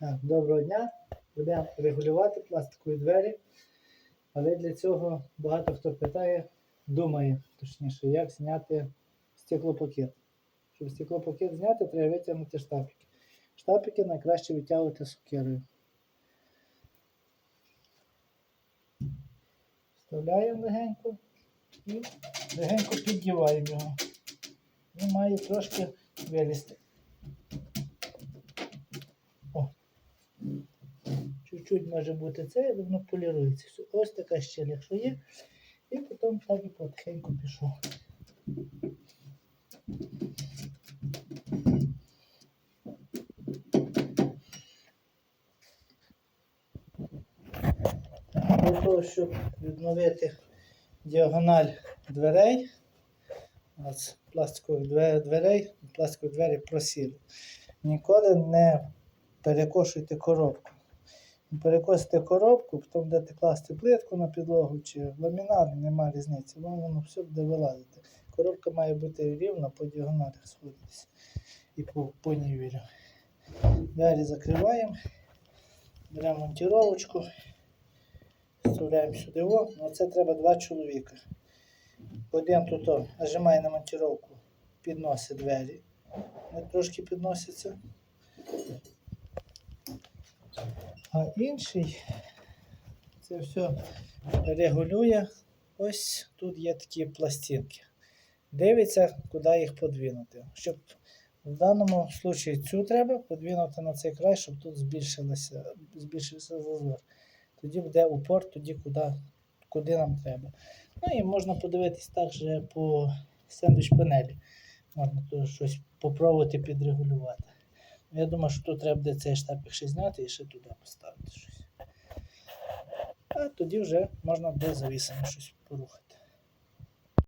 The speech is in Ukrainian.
Доброго дня. Будемо регулювати пластикові двері. Але для цього багато хто питає, думає, точніше, як зняти стеклопакет. Щоб стеклопакет зняти, треба витягнути штапики. Штапики найкраще витягувати сокирою. Вставляємо легенько і легенько піддіваємо його. Він має трошки вилізти. Чуть-чуть може бути це, воно полірується. Ось така щель, якщо є. І потім так і потихеньку пішов. Для того, щоб відновити діагональ дверей, нас пластикових дверей, пластикові двері просіли. Ніколи не перекошуйте коробку. Перекосите коробку, потім будете класти плитку на підлогу чи ламінат, нема різниці, вам воно все буде вилазити. Коробка має бути рівна по діагоналях сходитися і по, по нівелю. Двері закриваємо, беремо монтіровочку, вставляємо сюди. О, ну це треба два чоловіка. Один тут нажимає на монтіровку, підносить двері. Вони трошки підносяться. А інший це все регулює. Ось тут є такі пластинки. Дивиться, куди їх подвинути. Щоб в даному случаї цю треба подвинути на цей край, щоб тут збільшилося, збільшився зазор. Тоді буде упор, тоді куди, куди нам треба. Ну і можна подивитись також по сендвіч панелі. Можна тут щось попробувати підрегулювати. Я думаю, що тут треба буде цей штапик ще зняти і ще туди поставити щось. А тоді вже можна буде завісами щось порухати.